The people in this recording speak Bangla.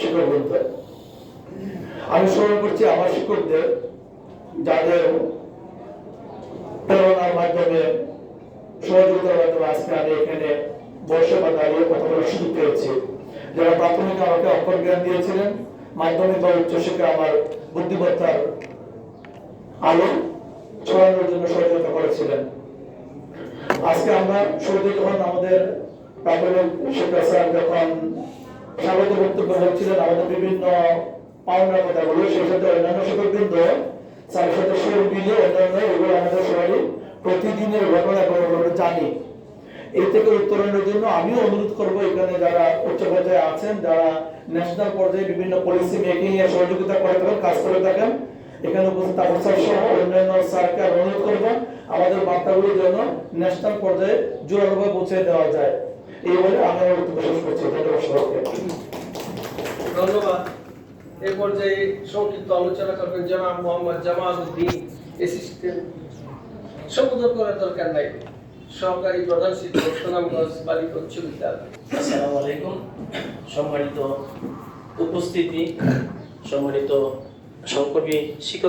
শিক্ষক বৃন্দ আমি স্মরণ করছি আমার শিক্ষকদের, যাদের প্রেরণার মাধ্যমে সহযোগিতার মাধ্যমে আজকে আমি এখানে বসে বা দাঁড়িয়ে কথা বলার সুযোগ পেয়েছি। যারা প্রাথমিক আমাকে অক্ষর জ্ঞান দিয়েছিলেন, মাধ্যমিক বা উচ্চশিক্ষা আমার বুদ্ধিমত্তার আলো ছড়ানোর জন্য সহযোগিতা করেছিলেন। আজকে আমরা শুরুতে যখন আমাদের প্রাথমিক শিক্ষা স্যার যখন স্বাগত বক্তব্য বলছিলেন আমাদের বিভিন্ন পাওনার কথাগুলো সেই সাথে অন্যান্য শিক্ষকবৃন্দ স্যারের সাথে সুর মিলিয়ে অন্যান্য, এগুলো আমাদের সবারই প্রতিদিনের ঘটনা এবং জানি। এই থেকে উত্তরণের জন্য আমিও অনুরোধ করব এখানে যারা উচ্চ পর্যায়ে আছেন, যারা ন্যাশনাল পর্যায়ে বিভিন্ন পলিসি মেকিং এর সহযোগিতা করে থাকেন, কাজ করে থাকেন, এখানে উপস্থিত স্যার সহ অন্যান্য স্যারকে অনুরোধ করব আমাদের বার্তাগুলো যেন ন্যাশনাল পর্যায়ে জোরালোভাবে পৌঁছে দেওয়া যায়। এই বলে আমি আমার বক্তব্য শেষ করছি। ধন্যবাদ এ পর্যায়ে সংক্ষিপ্ত আলোচনা করবেন জামা মোহাম্মদ সম্বোধন করার দরকার নাই। সহকারী প্রধান শিক্ষক সুনামগঞ্জ উচ্চ বিদ্যালয়। আসসালামু আলাইকুম। সম্মানিত উপস্থিতি, সম্মানিত সহকর্মী শিক্ষক